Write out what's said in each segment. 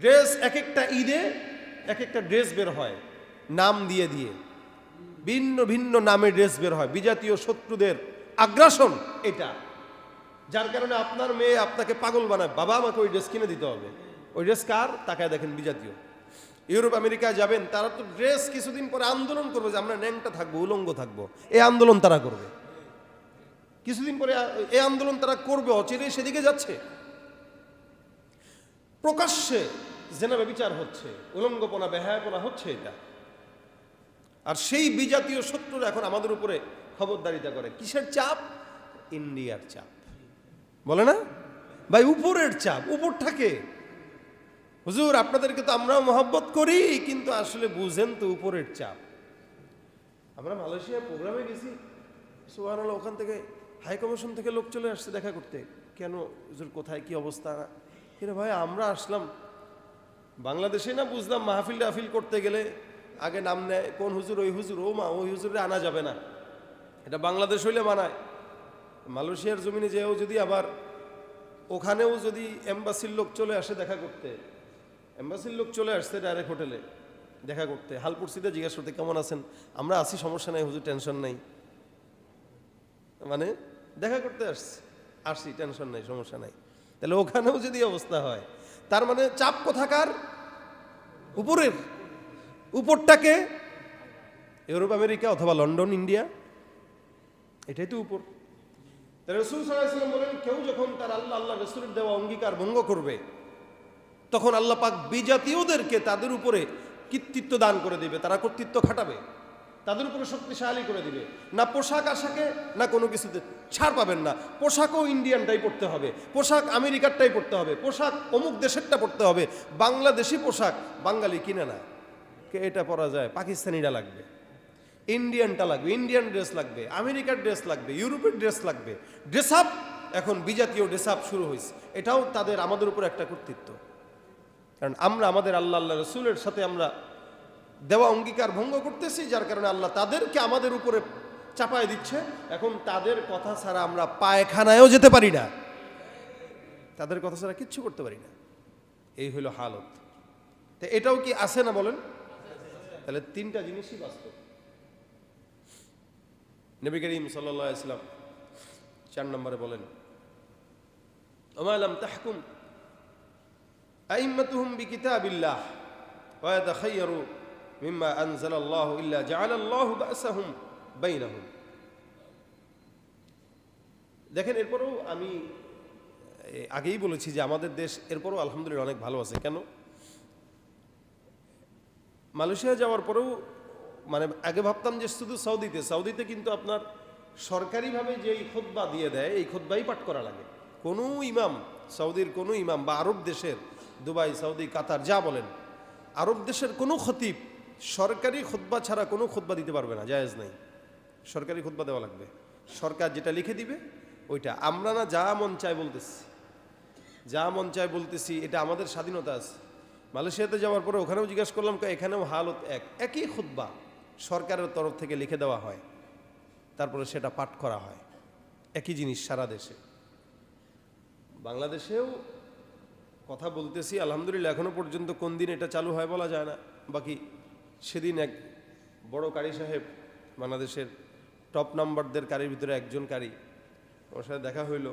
Dress এক একটা ঈদে এক একটা ড্রেস বের হয়, নাম দিয়ে দিয়ে। ভিন্ন ভিন্ন নামে ড্রেস বের হয়, বিজাতীয় শত্রুদের আগ্রাসন এটা। যার কারণে আপনার মেয়ে আপনাকে পাগল বানায়, বাবা আমাকে ওই ড্রেস কিনে দিতে হবে। ওই ড্রেস কার? তাকায় দেখেন বিজাতীয়। ইউরোপ আমেরিকা যাবেন, তারা তো ড্রেস কিছুদিন পরে আন্দোলন করবে যে আমরা ন্যাংটা থাকব, উলঙ্গ থাকব। এই আন্দোলন তারা করবে। কিছুদিন পরে এই আন্দোলন তারা করবে অচিরে সেদিকে যাচ্ছে। প্রকাশ্যে জেনাবে বিচার হচ্ছে, উলঙ্গপনা, বেহায়াপনা হচ্ছে এটা। আর সেই বিজাতীয় শত্রুরা এখন আমাদের উপরে খবরদারিতা করে। কিসের চাপ? ইন্ডিয়ার চাপ। বলে না? ভাই, উপরের চাপ। উপরটাকে হুজুর, আপনাদেরকে তো আমরাও মহব্বত করি, কিন্তু আসলে বুঝেন তো উপরের চাপ। আমরা মালয়েশিয়া প্রোগ্রামে গেছি সোহান ওখান থেকে হাই কমিশন থেকে লোক চলে আসছে দেখা করতে। কেন? হুজুর, কোথায় কি অবস্থা? এরে ভাই, আমরা আসলাম বাংলাদেশে না বুঝলাম মাহফিল টাহফিল করতে গেলে আগে নাম নেয়, কোন হুজুর, ওই হুজুর, ও মা, ওই হুজুরে আনা যাবে না। এটা বাংলাদেশ হইলে মানায়। মালয়েশিয়ার জমিনে যেও যদি আবার, ওখানেও যদি এম্বাসির লোক চলে আসে দেখা করতে, এম্বাসির লোক চলে আসছে ডাইরেক্ট হোটেলে দেখা করতে হালপুরসিতে জিজ্ঞাসা করতে, কেমন আছেন? আমরা আছি, সমস্যা নাই, হুজুর টেনশন নাই। মানে দেখা করতে আসছি আসছি টেনশন নাই, সমস্যা নাই। তাহলে ওখানেও যদি অবস্থা হয় তার মানে চাপ কোথাকার? উপরের। উপরটাকে ইউরোপ, আমেরিকা অথবা লন্ডন, ইন্ডিয়া, এটাই তো উপর। রসুল সাল্লাম বলেন, কেউ যখন তার আল্লাহ আল্লাহ রসুলের দেওয়া অঙ্গীকার ভঙ্গ করবে, তখন আল্লাহ পাক বিজাতীয়দেরকে তাদের উপরে কৃতিত্ব দান করে দেবে, তারা কর্তৃত্ব খাটাবে। তাদের উপরে শক্তিশালী করে দিবে। না পোশাক আশাকে, না কোনো কিছুতে ছাড় পাবেন না। পোশাকও ইন্ডিয়ানটাই পড়তে হবে। পোশাক আমেরিকারটাই পড়তে হবে। পোশাক অমুক দেশেরটা পড়তে হবে। বাংলাদেশি পোশাক বাঙালি কিনে না। কে এটা পরা যায়? পাকিস্তানিরা লাগবে। ইন্ডিয়ানটা লাগবে। ইন্ডিয়ান ড্রেস লাগবে। আমেরিকার ড্রেস লাগবে। ইউরোপের ড্রেস লাগবে। Dress up! এখন বিজাতীয় ড্রেস আপ শুরু হয়েছে। এটাও তাদের, আমাদের উপর একটা কর্তৃত্ব। কারণ আমরা, আমাদের আল্লাহ আল্লাহ রসুলের সাথে আমরা দেওয়া অঙ্গীকার ভঙ্গ করতেছি, যার কারণে আল্লাহ তাদেরকে আমাদের উপরে চাপায় দিচ্ছে। এখন তাদের কথা ছাড়া আমরা পায়খানায়ও যেতে পারি না। তাদের কথা ছাড়া কিচ্ছু করতে পারি না। এই হলো হালত। তো এটাও কি আছে না বলেন? তাহলে তিনটা জিনিসই বাস্তব। নবী করিম সাল্লাহ ইসলাম চার নম্বরে বলেন ওমালাম তাহকুম আইম্মাতুহুম বিকিতাবিল্লাহ ওয়া ইয়াতাখায়্যারু মিম্মা আনজালাল্লাহু ইল্লা জাআলাল্লাহু বাসাহুম বাইনাহুম। দেখেন, এরপরেও আমি আগেই বলেছি যে আমাদের দেশ এরপরও আলহামদুলিল্লাহ অনেক ভালো আছে। কেন? মালয়েশিয়া যাওয়ার পরেও মানে আগে ভাবতাম যে শুধু সৌদিতে সৌদিতে কিন্তু আপনার সরকারিভাবে যে এই খোদ্া দিয়ে দেয়, এই খোদ্বাই পাঠ করা লাগে। কোনো ইমাম, সৌদির কোনো ইমাম বা আরব দেশের, দুবাই, সৌদি, কাতার, যা বলেন, আরব দেশের কোনো খতিব সরকারি খোদ্া ছাড়া কোনো খোদ্া দিতে পারবে না, জায়েজ নাই। সরকারি খোদ্া দেওয়া লাগবে। সরকার যেটা লিখে দিবে, ওইটা। আমরা না যা মন চায় বলতেছি। যা মন চায় বলতেছি, এটা আমাদের স্বাধীনতা আছে। মালয়েশিয়াতে যাওয়ার পরে ওখানেও জিজ্ঞাসা করলাম এখানেও হালত এক। একই খুদ্া সরকারের তরফ থেকে লিখে দেওয়া হয়। তারপরে সেটা পাঠ করা হয়। একই জিনিস সারা দেশে। বাংলাদেশেও কথা বলতেছি, আলহামদুলিল্লাহ এখনও পর্যন্ত কোন দিন এটা চালু হয় বলা যায় না। বাকি সেদিন এক বড় কারি সাহেব বাংলাদেশের টপ নাম্বারদের কারির ভিতরে একজন কারি, ওর সাথে দেখা হইল।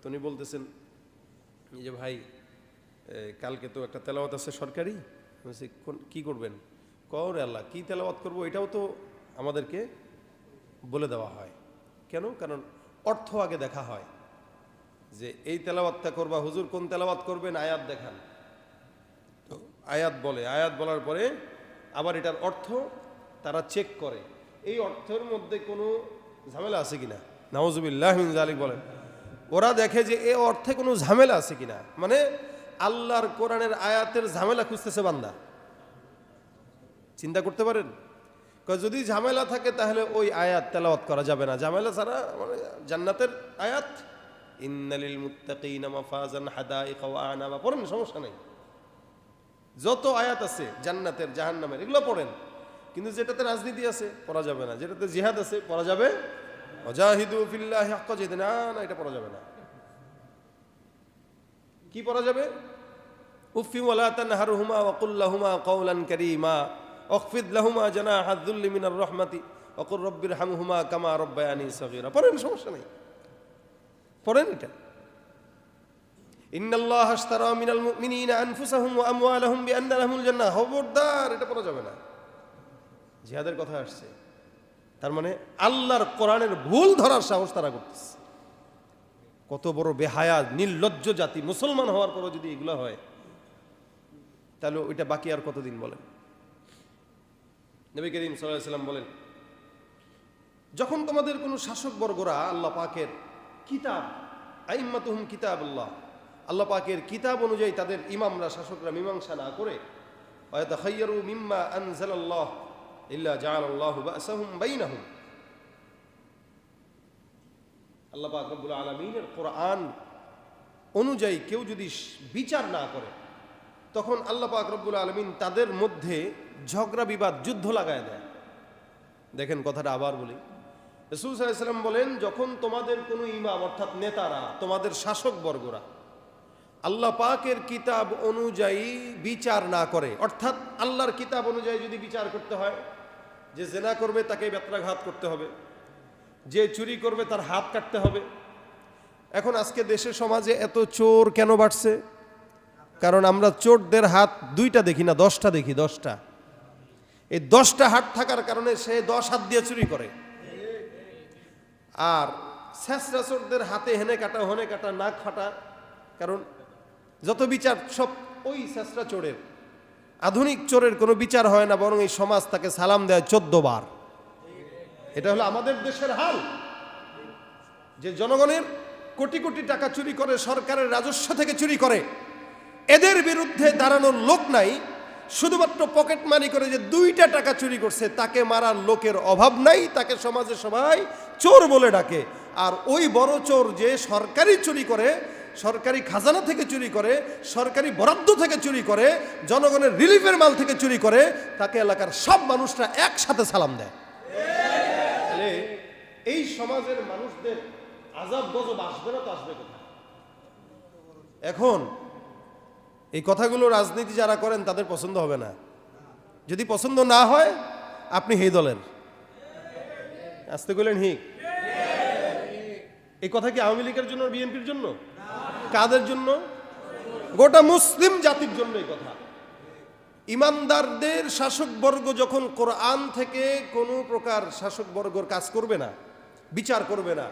তো উনি বলতেছেন যে ভাই কালকে তো একটা তেলাওয়াত আছে সরকারি। কোন, কী করবেন? কর আল্লাহ, কী তেলাওয়াত করব? এটাও তো আমাদেরকে বলে দেওয়া হয়। কেন? কারণ অর্থ আগে দেখা হয় যে এই তেলাওয়াতটা করবা, হুজুর কোন তেলাওয়াত করবেন? আয়াত দেখান। তো আয়াত বলে, আয়াত বলার পরে আবার এটার অর্থ তারা চেক করে। এই অর্থের মধ্যে কোনো ঝামেলা আছে কিনা? নওয়াজুবিল্লাহ জালিক বলেন। ওরা দেখে যে এ অর্থে কোনো ঝামেলা আছে কিনা? মানে আল্লাহর কোরআনের আয়াতের ঝামেলা খুঁজতেছে বান্দা। চিন্তা করতে পারেন? যদি ঝামেলা থাকে তাহলে ওই আয়াত তেলাওয়াত করা যাবে না। ঝামেলা ছাড়া মানে জান্নাতের আয়াত, ইন্নালিল মুত্তাকিনা মাফাজান হাদাইকা ওয়া আনাবা পড়েন, সমস্যা নেই। যত আয়াত আছে, জান্নাতের, জাহান্নামের, এগুলো পড়েন। কিন্তু যেটাতে রাজনীতি আছে, পড়া যাবে না। যেটাতে জিহাদ আছে, পড়া যাবে। অজাহিদু ফিল্লাহি জিহাদ না না, এটা পড়া যাবে না। কি পড়া যাবে? উফি ওয়ালা তানহারহুমা ওয়াকুল লাহুমা কওলান কারীমা। ওয়াখফিদ লাহুমা জানাহা যুল্লি মিনার রাহমাতি। ওয়াকুর রব্বির হামহুমা কামা রব্বায়ানি সগীরা। পড়েন, সমস্যা নেই। পড়েন এটা। আমওয়ালাহুম বিআন্না লাহুমুল জান্নাহ। খবরদার, এটা পড়া যাবে না। জিহাদের কথা আসছে। তার মানে আল্লাহর কোরআনের ভুল ধরার সাহস তারা করতেছে। কত বড় বেহায়া, নির্লজ্জ জাতি, মুসলমান হওয়ার পরও যদি এগুলো হয়, তাহলে ওইটা বাকি আর কতদিন বলেন? নবী করিম সাল্লাম বলেন, যখন তোমাদের কোনো শাসক বর্গরা আল্লাহ পাকের কিতাব, আইম্মাতুহুম কিতাব আল্লাহ আল্লাহ পাকের কিতাব অনুযায়ী তাদের ইমামরা, শাসকরা মীমাংসা না করে আল্লাহ আলামিনের কোরআন অনুযায়ী কেউ যদি বিচার না করে, তখন আল্লাহ পাক রব্বুল আলমিন তাদের মধ্যে ঝগড়া, বিবাদ, যুদ্ধ লাগায় দেয়। দেখেন কথাটা আবার বলি। রসুল সাল্লাম বলেন, যখন তোমাদের কোনো ইমাম অর্থাৎ নেতারা, তোমাদের শাসক বর্গরা আল্লাহ পাকের কিতাব অনুযায়ী বিচার না করে। অর্থাৎ আল্লাহর কিতাব অনুযায়ী যদি বিচার করতে হয়, যে জেনা করবে তাকে বেত্রাঘাত করতে হবে। যে চুরি করবে তার হাত কাটতে হবে। এখন আজকে দেশের সমাজে এত চোর কেন বাড়ছে? কারণ আমরা চোরদের হাত দুইটা দেখি না, দশটা দেখি, দশটা। এই দশটা হাত থাকার কারণে সে দশ হাত দিয়ে চুরি করে। আর শেষরা চোরদের হাতে হেনে কাটা, হনে কাটা, নাক ফাটা, কারণ যত বিচার, সব ওই শেষরা চোরের। আধুনিক চোরের কোনো বিচার হয় না, বরং এই সমাজ তাকে সালাম দেয় চোদ্দ বার। এটা হলো আমাদের দেশের হাল। যে জনগণের কোটি কোটি টাকা চুরি করে, সরকারের রাজস্ব থেকে চুরি করে, এদের বিরুদ্ধে দাঁড়ানোর লোক নাই, শুধুমাত্র পকেট মানি করে যে দুইটা টাকা চুরি করছে, তাকে মারার লোকের অভাব নাই, তাকে সমাজে সবাই চোর বলে ডাকে। আর ওই বড় চোর যে সরকারি চুরি করে সরকারি খাজানা থেকে চুরি করে, সরকারি বরাদ্দ থেকে চুরি করে, জনগণের রিলিফের মাল থেকে চুরি করে, তাকে এলাকার সব মানুষরা একসাথে সালাম দেয়। এই সমাজের মানুষদের আজাব গজব আসবে না তো আসবে এখন এই কথাগুলো রাজনীতি যারা করেন তাদের পছন্দ হবে না। যদি পছন্দ না হয়, আপনি হেই দলের। আসতে গেলেন হিক এই কথা কি আওয়ামী লীগের জন্য বিএনপির জন্য? কাদের জন্য? গোটা মুসলিম জাতির জন্য এই কথা। ইমানদারদের শাসকবর্গ যখন কোরআন থেকে কোনো প্রকার শাসকবর্গর কাজ করবে না, বিচার করবে না,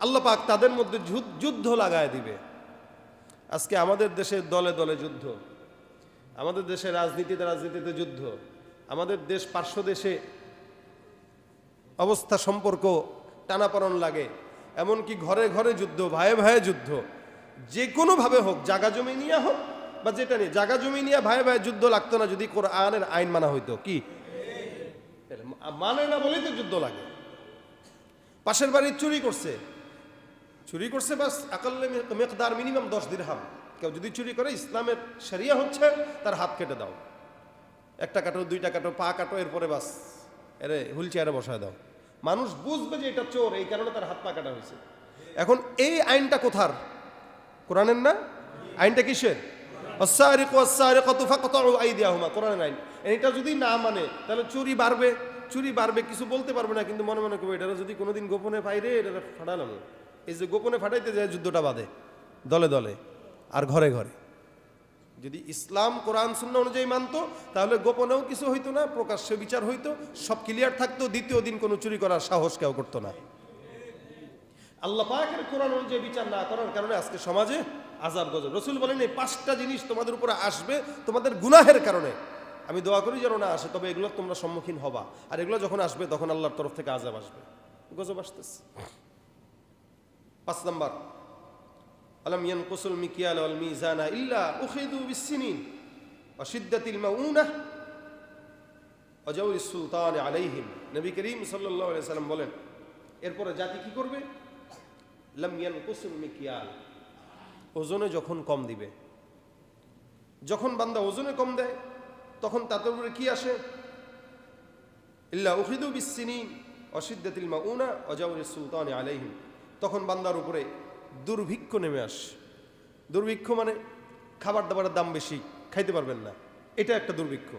আল্লাহ পাক তাদের মধ্যে যুদ্ধ- লাগায় দিবে। আজকে আমাদের দেশে দলে দলে যুদ্ধ। আমাদের দেশে রাজনীতিতে রাজনীতিতে যুদ্ধ। আমাদের দেশ পার্শ্ব দেশে অবস্থা সম্পর্ক টানাপড়ন লাগে। এমনকি ঘরে ঘরে যুদ্ধ ভাইয়ে ভাইয়ে যুদ্ধ। যে কোনোভাবে হোক, জাগা জমি নিয়ে হোক বা যেটা নিয়ে, জাগা জমি নিয়ে ভাইয়ে ভাইয়ে যুদ্ধ লাগতো না যদি কোরআনের আইন মানা হইতো, কি? মানে না বলেই তো যুদ্ধ লাগে। পাশের বাড়ির চুরি করছে। চুরি করছে বাস, আকাল্লে মেকদার মিনিমাম দশ দিন হাম কেউ যদি চুরি করে, ইসলামের সেরিয়া হচ্ছে, তার হাত কেটে দাও। একটা কাটো, দুইটা কাটো, পা কাটো, এরপরে বাস, এরে হুইল চেয়ারে বসায় দাও। মানুষ বুঝবে যে এটা চোর, এই কারণে তার হাত পা কাটা হয়েছে। এখন এই আইনটা কোথার? কোরআনের না? আইনটা কিসের? কোরআনের আইন। এটা যদি না মানে তাহলে চুরি বাড়বে। চুরি বাড়বে, কিছু বলতে পারবে না, কিন্তু মনে মনে করবে এটা যদি কোনোদিন গোপনে পাই রে এটা ফাটালাম। এই যে গোপনে ফাটাইতে যায়, যুদ্ধটা বাদে, দলে দলে, আর ঘরে ঘরে। যদি ইসলাম, কোরআন শূন্য অনুযায়ী মানতো, তাহলে গোপনেও কিছু হইতো না, প্রকাশ্যে বিচার হইতো, সব ক্লিয়ার থাকতো, দ্বিতীয় দিন কোনো চুরি করার সাহস কেউ করতো না। আল্লাহ পাকের কোরআন অনুযায়ী বিচার না করার কারণে আজকে সমাজে আজাব গজব। রসুল বলেন, এই পাঁচটা জিনিস তোমাদের উপরে আসবে তোমাদের গুনাহের কারণে। আমি দোয়া করি যেন না আসে, তবে এগুলো তোমরা সম্মুখীন হবা। আর এগুলো যখন আসবে, তখন আল্লাহর তরফ থেকে আজাব আসবে। গজব আসতেছে। পাঁচ নাম্বার। আলম ইয়ানকুসুল মিকিয়াল ওয়াল মিজানা ইল্লা উখিদু বিসসিনিন ওয়া শিদ্দাতিল মাউনা জাওরি সুলতান আলাইহিম। নবী করিম সাল্লাল্লাহু আলাইহি সাল্লাম বলেন, এরপরে জাতি কি করবে? লাম ইয়ানকুসুল মিকিয়াল। ওজনে যখন কম দিবে। যখন বান্দা ওজনে কম দেয়, তখন তাদের উপরে কি আসে? ইল্লা উখিদু বিসসিনিন অসিদ্দাতিল মাউনা অজাউরি সুলতান আলাইহিম। তখন বান্দার উপরে দুর্ভিক্ষ নেমে আসে। দুর্ভিক্ষ মানে খাবার দাবারের দাম বেশি, খাইতে পারবেন না। এটা একটা দুর্ভিক্ষ।